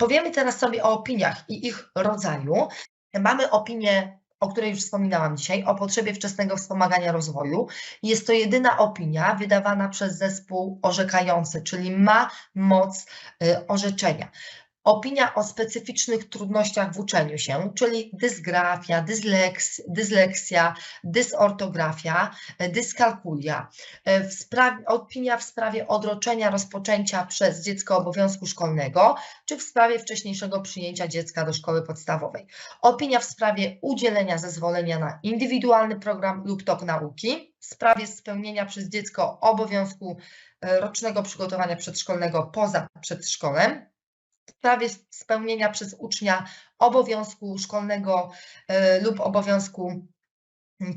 Powiemy teraz sobie o opiniach i ich rodzaju. Mamy opinię o której już wspominałam dzisiaj, o potrzebie wczesnego wspomagania rozwoju. Jest to jedyna opinia wydawana przez zespół orzekający, czyli ma moc y, orzeczenia. Opinia o specyficznych trudnościach w uczeniu się, czyli dysgrafia, dysleks, dysleksja, dysortografia, dyskalkulia. E, w sprawie, opinia w sprawie odroczenia rozpoczęcia przez dziecko obowiązku szkolnego, czy w sprawie wcześniejszego przyjęcia dziecka do szkoły podstawowej. Opinia w sprawie udzielenia zezwolenia na indywidualny program lub tok nauki, w sprawie spełnienia przez dziecko obowiązku e, rocznego przygotowania przedszkolnego poza przedszkolem, sprawie spełnienia przez ucznia obowiązku szkolnego e, lub obowiązku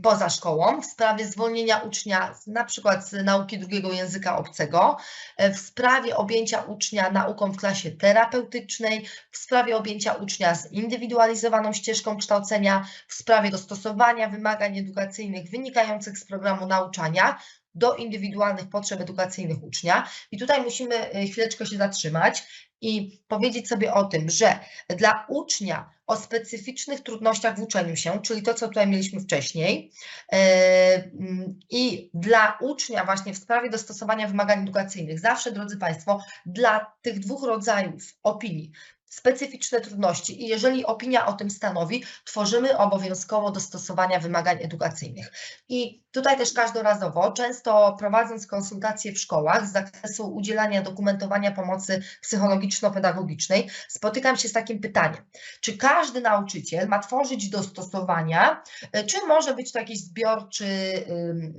poza szkołą, w sprawie zwolnienia ucznia z, na przykład z nauki drugiego języka obcego, e, w sprawie objęcia ucznia nauką w klasie terapeutycznej, w sprawie objęcia ucznia zindywidualizowaną ścieżką kształcenia, w sprawie dostosowania wymagań edukacyjnych wynikających z programu nauczania do indywidualnych potrzeb edukacyjnych ucznia. I tutaj musimy e, chwileczkę się zatrzymać i powiedzieć sobie o tym, że dla ucznia o specyficznych trudnościach w uczeniu się, czyli to, co tutaj mieliśmy wcześniej, yy, i dla ucznia właśnie w sprawie dostosowania wymagań edukacyjnych, zawsze, drodzy Państwo, dla tych dwóch rodzajów opinii, specyficzne trudności i jeżeli opinia o tym stanowi, tworzymy obowiązkowo dostosowania wymagań edukacyjnych. I tutaj też każdorazowo, często prowadząc konsultacje w szkołach z zakresu udzielania dokumentowania pomocy psychologiczno-pedagogicznej, spotykam się z takim pytaniem, czy każdy nauczyciel ma tworzyć dostosowania, czy może być to jakieś zbiorczy,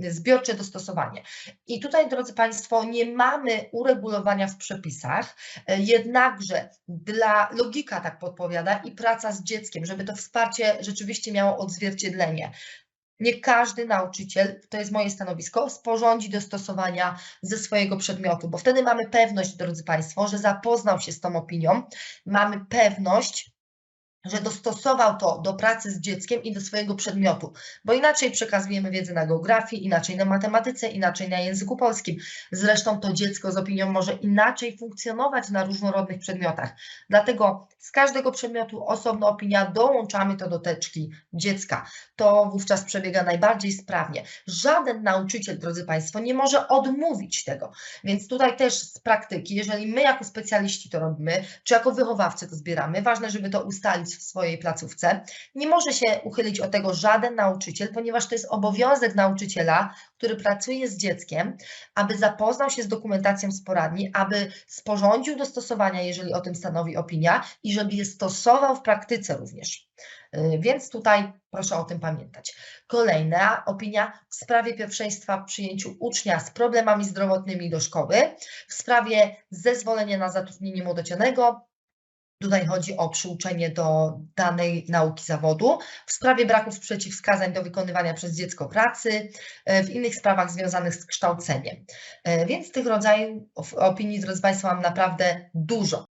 zbiorcze dostosowanie. I tutaj, drodzy Państwo, nie mamy uregulowania w przepisach, jednakże dla logika tak podpowiada i praca z dzieckiem, żeby to wsparcie rzeczywiście miało odzwierciedlenie. Nie każdy nauczyciel, to jest moje stanowisko, sporządzi dostosowania ze swojego przedmiotu, bo wtedy mamy pewność, drodzy Państwo, że zapoznał się z tą opinią, mamy pewność, że dostosował to do pracy z dzieckiem i do swojego przedmiotu, bo inaczej przekazujemy wiedzę na geografii, inaczej na matematyce, inaczej na języku polskim. Zresztą to dziecko z opinią może inaczej funkcjonować na różnorodnych przedmiotach. Dlatego z każdego przedmiotu osobna opinia, dołączamy to do teczki dziecka. To wówczas przebiega najbardziej sprawnie. Żaden nauczyciel, drodzy Państwo, nie może odmówić tego. Więc tutaj też z praktyki, jeżeli my jako specjaliści to robimy, czy jako wychowawcy to zbieramy, ważne, żeby to ustalić w swojej placówce. Nie może się uchylić od tego żaden nauczyciel, ponieważ to jest obowiązek nauczyciela, który pracuje z dzieckiem, aby zapoznał się z dokumentacją z poradni, aby sporządził dostosowania, jeżeli o tym stanowi opinia, i żeby je stosował w praktyce również. Y, więc tutaj proszę o tym pamiętać. Kolejna opinia w sprawie pierwszeństwa w przyjęciu ucznia z problemami zdrowotnymi do szkoły, w sprawie zezwolenia na zatrudnienie młodocianego, Tutaj chodzi o przyuczenie do danej nauki zawodu. W sprawie braków przeciwwskazań do wykonywania przez dziecko pracy, e, w innych sprawach związanych z kształceniem. E, więc tych rodzajów opinii, drodzy Państwo, mam naprawdę dużo.